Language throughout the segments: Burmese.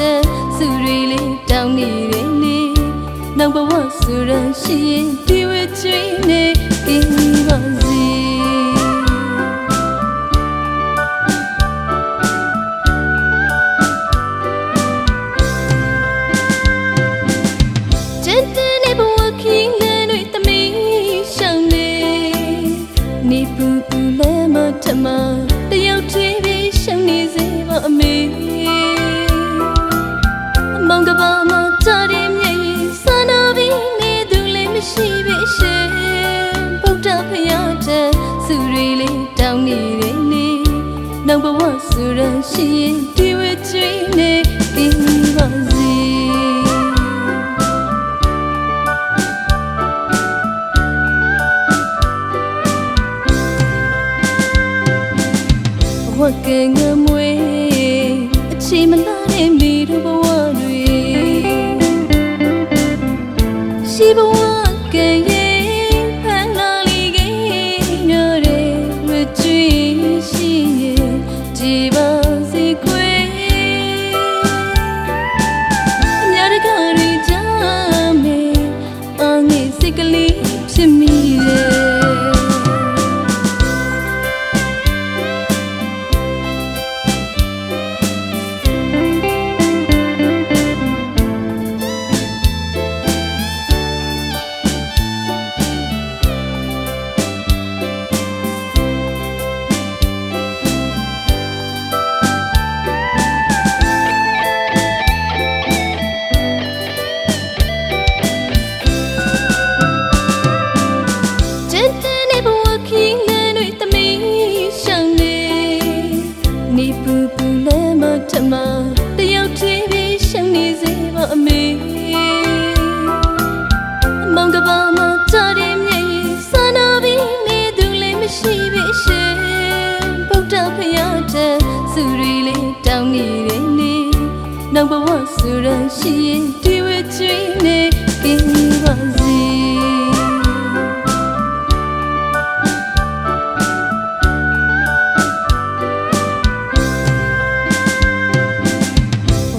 ချက်စူရီလေးတောင်းနေတဲ့နေ့နောက်ဘဝဆူရန်ရှိရင်ဒီဝချွေးနေပြီးပါစေ နှုတ်ဘဝဆူရန်ရှိရင်ဒီဝချင်းနဲ့ပြီးပါစေဘဝကငမွေအချိန်မလာတဲ့မိတို့ဘဝတွေရှိဘဝကရဲ့ ရောက်ဖျောက်တဲ့စူရီလေးတောင်းနေတဲ့နေ့နောက်ဘဝစူရန်ရှိရင်ဒီဝချင်းနေကင်းပါစေ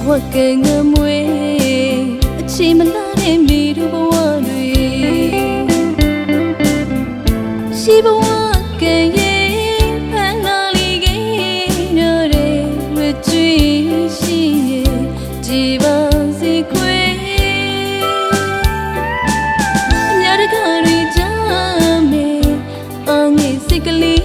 ဝကငမွေအချိန်မလာတဲ့မိတို့ technically